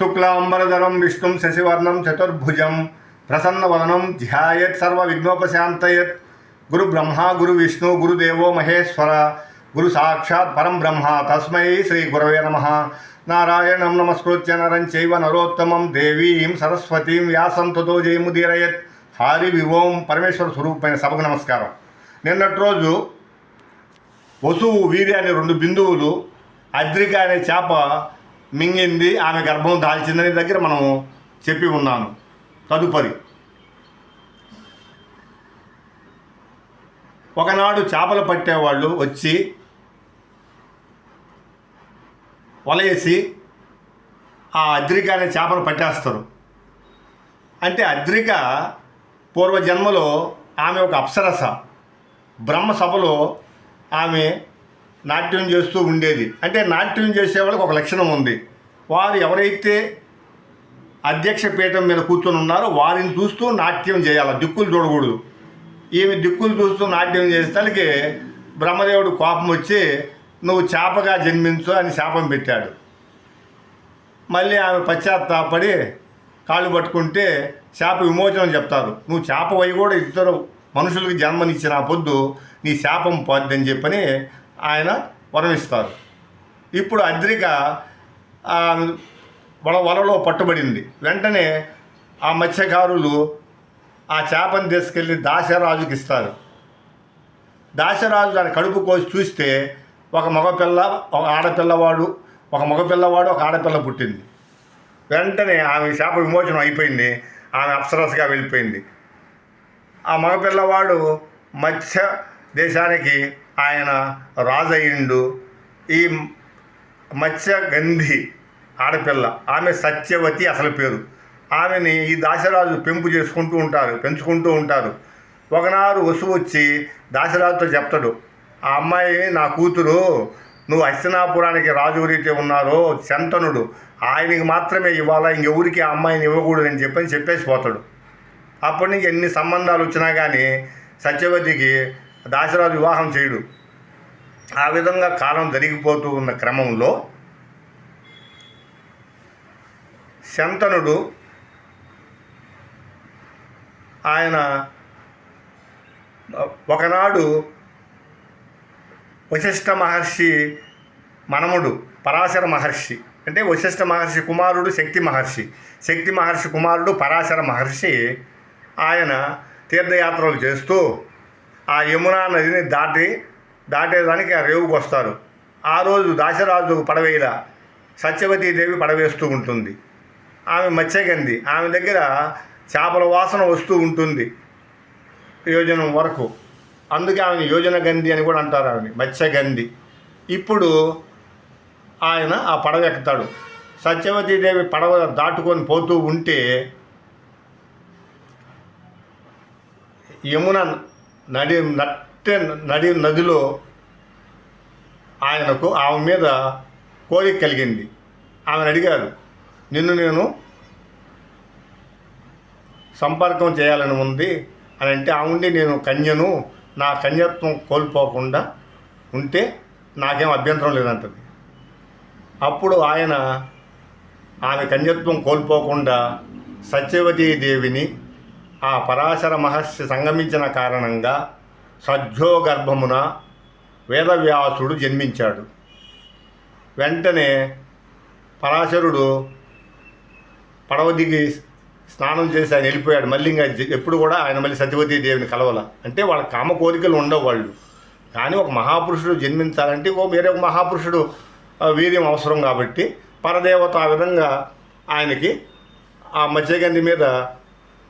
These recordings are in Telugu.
శుక్లాంబరధరం విష్ణుం శశివర్ణం చతుర్భుజం ప్రసన్నవదనం ధ్యాయత్ సర్వ విఘ్నోపశాంతయత్ గురు బ్రహ్మ గురు విష్ణు గురుదేవో మహేశ్వర గురు సాక్షాత్ పరం బ్రహ్మ. తస్మై శ్రీ గురవే నమ. నారాయణం నమస్కృత్య నరం చైవ నరోత్తమం దేవీం సరస్వతీం వ్యాసం తతో జయముదీరయత్ హారి వివోం పరమేశ్వర స్వరూపమైన సభకు నమస్కారం. నిన్నటి రోజు వసువు వీరి అనే రెండు బిందువులు అద్రిక అనే చేప మింగింది ఆమె గర్భం దాల్చిందనే దగ్గర మనం చెప్పి ఉన్నాను. తదుపరి. ఒకనాడు చేపలు పట్టేవాళ్ళు వచ్చి వలయేసి ఆ అద్రిక అనే చేపను పట్టేస్తారు. అంటే అద్రిక పూర్వజన్మలో ఆమె ఒక అప్సరస. బ్రహ్మ సభలో ఆమె నాట్యం చేస్తూ ఉండేది. అంటే నాట్యం చేసే వాళ్ళకి ఒక లక్షణం ఉంది. వారు ఎవరైతే అధ్యక్ష పీఠం మీద కూర్చొని ఉన్నారో వారిని చూస్తూ నాట్యం చేయాలి. దిక్కులు చూడకూడదు. ఈమె దిక్కులు చూస్తూ నాట్యం చేసేసరికి బ్రహ్మదేవుడు కోపం వచ్చి నువ్వు చేపగా జన్మించు అని శాపం పెట్టాడు. మళ్ళీ ఆమె పశ్చాత్తాపడి కాళ్ళు పట్టుకుంటే శాప విమోచనం చెప్తారు. నువ్వు చేప వై కూడా ఇద్దరు మనుషులకు జన్మనిచ్చిన పొద్దు నీ శాపం పోద్దని చెప్పని ఆయన వరమిస్తారు. ఇప్పుడు అద్రిక వల వలలో పట్టుబడింది. వెంటనే ఆ మత్స్యకారులు ఆ చేపను తీసుకెళ్ళి దాశరాజుకి ఇస్తారు. దాశరాజు దాని కడుపు కోసి చూస్తే ఒక మగపిల్ల ఒక ఆడపిల్లవాడు ఒక మగపిల్లవాడు ఒక ఆడపిల్ల పుట్టింది. వెంటనే ఆమె శాప విమోచనం అయిపోయింది. ఆమె అప్సరస్గా వెళ్ళిపోయింది. ఆ మగపిల్లవాడు మత్స్య దేశానికి ఆయన రాజయ్యుండు. ఈ మత్స్యగంధి ఆడపిల్ల. ఆమె సత్యవతి అసలు పేరు. ఆమెని ఈ దాశరాజు పెంపు చేసుకుంటూ ఉంటారు పెంచుకుంటూ ఉంటారు. ఒకనాడు వసు వచ్చి దాశరాజుతో చెప్తాడు ఆ అమ్మాయి నా కూతురు నువ్వు హస్తినాపురానికి రాజు ఎవరైతే ఉన్నారో శంతనుడు ఆయనకి మాత్రమే ఇవ్వాలా ఇంకెవరికి ఆ అమ్మాయిని ఇవ్వకూడదని చెప్పని చెప్పేసి పోతాడు. అప్పటి నుంచి ఎన్ని సంబంధాలు వచ్చినా కానీ సత్యవతికి దాశరాజు వివాహం చేయడు. ఆ విధంగా కాలం జరిగిపోతూ ఉన్న క్రమంలో శంతనుడు ఆయన ఒకనాడు వశిష్ఠ మహర్షి మనముడు పరాశర మహర్షి అంటే వశిష్ఠ మహర్షి కుమారుడు శక్తి మహర్షి. శక్తి మహర్షి కుమారుడు పరాశర మహర్షి ఆయన తీర్థయాత్రలు చేస్తూ ఆ యమునా నదిని దాటి దాటేదానికి ఆ రేవుకు వస్తారు. ఆ రోజు దాశరాజు పడవేల సత్యవతీదేవి పడవేస్తూ ఉంటుంది. ఆమె మత్స్యగంధి ఆమె దగ్గర చేపల వాసన వస్తూ ఉంటుంది యోజనం వరకు. అందుకే ఆమెను యోజన గంధి అని కూడా అంటారు ఆమెని మత్స్యగంధి. ఇప్పుడు ఆయన ఆ పడవ ఎక్కుతాడు. సత్యవతీదేవి పడవ దాటుకొని పోతూ ఉంటే యమున నడి నట్టె నడి నదిలో ఆయనకు ఆమె మీద కోరిక కలిగింది. ఆమెను అడిగారు నిన్ను నేను సంపర్కం చేయాలని ఉంది అని అంటే ఆ నేను కన్యను నా కన్యత్వం కోల్పోకుండా ఉంటే నాకేం అభ్యంతరం లేదంటది. అప్పుడు ఆయన ఆమె కన్యత్వం కోల్పోకుండా సత్యవతీదేవిని ఆ పరాశర మహర్షి సంగమించిన కారణంగా సజ్జోగర్భమున వేదవ్యాసుడు జన్మించాడు. వెంటనే పరాశరుడు పడవ దిగి స్నానం చేసి ఆయన వెళ్ళిపోయాడు. మళ్ళీ ఇంకా ఎప్పుడు కూడా ఆయన మళ్ళీ సత్యవతీ దేవిని కలవల. అంటే వాళ్ళ కామ కోరికలు ఉండవు వాళ్ళు. కానీ ఒక మహాపురుషుడు జన్మించాలంటే ఓ వేరే ఒక మహాపురుషుడు వీర్యం అవసరం కాబట్టి పరదేవత ఆ విధంగా ఆయనకి ఆ మత్స్యగంధి మీద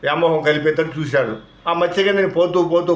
వ్యామోహం కలిపేటట్టు చూశాడు. ఆ మత్స్యగంధిని పోతూ పోతూ